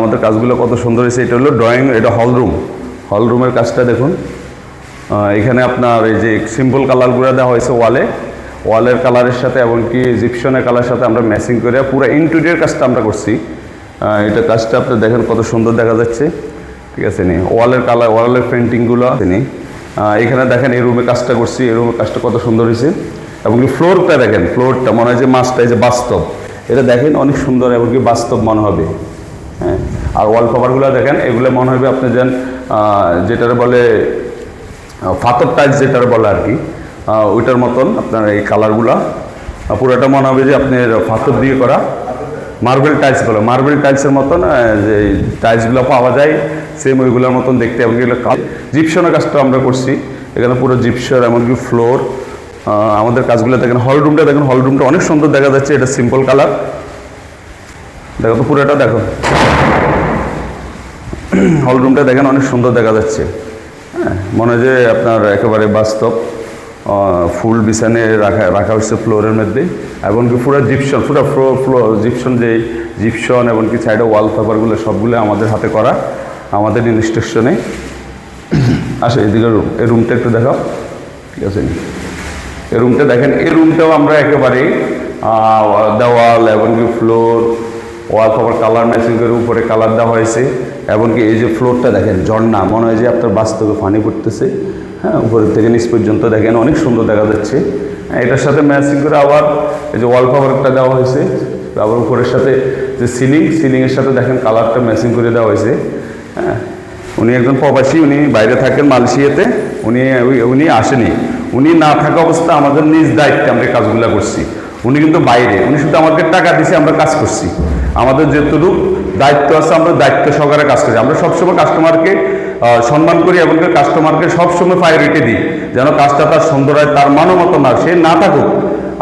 আমাদের কাজগুলো কত সুন্দর হয়েছে। এটা হলো ড্রয়িং এটা হল রুম হল রুমের কাজটা দেখুন। এখানে আপনার এই যে সিম্পল কালারগুলো দেওয়া হয়েছে ওয়ালে ওয়ালের কালারের সাথে এমনকি জিপশনের কালারের সাথে আমরা ম্যাচিং করে পুরো ইন্টেরিয়র কাজটা আমরা করছি। এটা কাজটা আপনি দেখেন কত সুন্দর দেখা যাচ্ছে। ঠিক আছে নি? ওয়ালের কালার ওয়ালের পেন্টিংগুলো তিনি এখানে দেখেন এই রুমে কাজটা করছি। এই রুমের কাজটা কত সুন্দর হয়েছে। এবং ফ্লোরটা দেখেন ফ্লোরটা মনে হয় যে মাছটা, এই যে বাস্তব। এটা দেখেন অনেক সুন্দর এবং কি বাস্তব মনে হবে। হ্যাঁ। আর ওয়াল কভারগুলো দেখেন, এগুলো মনে হবে আপনি যেন যেটার বলে ফাতর টাইলস যেটার বলে আর কি ওইটার মতন আপনার এই কালারগুলা পুরোটা মনে হবে যে আপনার ফাতর দিয়ে করা মার্বেল টাইলস বলে। মার্বেল টাইলসের মতন যে টাইলসগুলো পাওয়া যায় সেম ওইগুলোর মতন দেখতে এবং এগুলো জিপসনের কাজটা আমরা করছি। এখানে পুরো জিপসর এমনকি ফ্লোর আমাদের কাজগুলো দেখেন হল রুমটা দেখেন হল রুমটা অনেক সুন্দর দেখা যাচ্ছে। এটা সিম্পল কালার দেখো তো পুরোটা দেখো। হল রুমটা দেখেন অনেক সুন্দর দেখা যাচ্ছে। হ্যাঁ মনে হয় যে আপনার একেবারে বাস্তব। ফুল বিছানে রাখা রাখা হয়েছে ফ্লোরের মধ্যে। এমনকি পুরো জিপশন পুরো ফ্লোর ফ্লোর জিপশন যে জিপসন এমনকি সাইডে ওয়াল পেপারগুলো সবগুলো আমাদের হাতে করা, আমাদের ইনস্ট্রাকশনে আসে, এদিকে রুম এই রুমটা একটু দেখাও। ঠিক আছে? এই রুমটা দেখেন, এই রুমটাও আমরা একেবারে দেওয়াল এবং কি floor wall cover colour matching করে উপরে কালার দেওয়া হয়েছে এমনকি এই যে ফ্লোরটা দেখেন ঝর্ণা মনে হয় যে আপনার বাস্তবে পানি পড়তেছে। হ্যাঁ উপরের থেকে নিচ পর্যন্ত দেখেন অনেক সুন্দর দেখা যাচ্ছে। হ্যাঁ, এটার সাথে ম্যাচিং করে আবার এই যে ওয়াল কভারটা দেওয়া হয়েছে আবার উপরের সাথে যে সিলিং সিলিংয়ের সাথে দেখেন কালারটা ম্যাচিং করে দেওয়া হয়েছে। হ্যাঁ উনি একজন প্রবাসী উনি বাইরে থাকেন মালয়েশিয়াতে উনি উনি আসেনি। উনি না থাকা অবস্থা আমাদের নিজ দায়িত্বে আমরা কাজগুলো করছি। উনি কিন্তু বাইরে উনি শুধু আমাদের টাকা দিছে আমরা কাজ করছি। আমাদের যেটুকু দায়িত্ব আছে, আমরা দায়িত্ব সহকারে কাজ করছি আমরা সবসময় কাস্টমারকে সম্মান করি এবং কাস্টমারকে সবসময় প্রায়োরিটি দিই। যেন কাজটা তার সুন্দর হয়, তার মানমতো না, সে না থাকুক,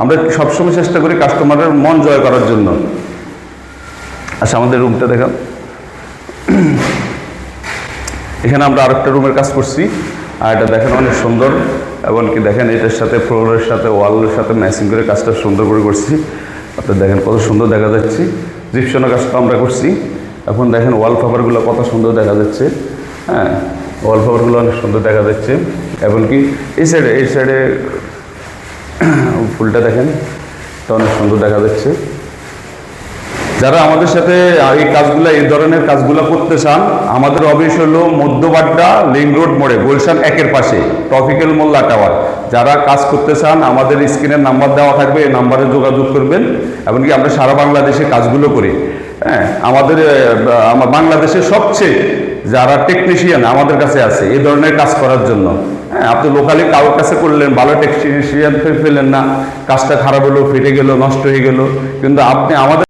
আমরা সবসময় চেষ্টা করি কাস্টমারের মন জয় করার জন্য। আচ্ছা আমাদের রুমটা দেখাও। এখানে আমরা আরেকটা রুমের কাজ করছি। আর এটা দেখেন অনেক সুন্দর এবং কি দেখেন এটার সাথে ফ্লোরের সাথে ওয়ালের সাথে ম্যাচিং করে কাজটা সুন্দর করে করছি। আপনি দেখেন কত সুন্দর দেখা যাচ্ছে। জিপসনের তো আমরা করছি। এখন দেখেন ওয়াল কত সুন্দর দেখা যাচ্ছে। হ্যাঁ ওয়াল অনেক সুন্দর দেখা যাচ্ছে। এমনকি এই সাইডে এই সাইডে ফুলটা দেখেন, এটা অনেক সুন্দর দেখা যাচ্ছে। যারা আমাদের সাথে এই কাজগুলো, এই ধরনের কাজগুলো করতে চান, আমাদের অফিস হলো মধ্যবাড্ডা লিং রোড মোড়ে, গুলশান একের পাশে ট্রফিক্যাল মোল্লা টাওয়ার যারা কাজ করতে চান, আমাদের স্ক্রিনের নাম্বার দেওয়া থাকবে, এই নাম্বারে যোগাযোগ করবেন, এমনকি আমরা সারা বাংলাদেশে কাজগুলো করি। হ্যাঁ আমাদের বাংলাদেশের সবচেয়ে যারা টেকনিশিয়ান আমাদের কাছে আছে, এই ধরনের কাজ করার জন্য। হ্যাঁ আপনি লোকালি কারোর কাছে করলেন, ভালো টেকনিশিয়ান পেলেন না, কাজটা খারাপ হলো, ফেটে গেল, নষ্ট হয়ে গেল, কিন্তু আপনি আমাদের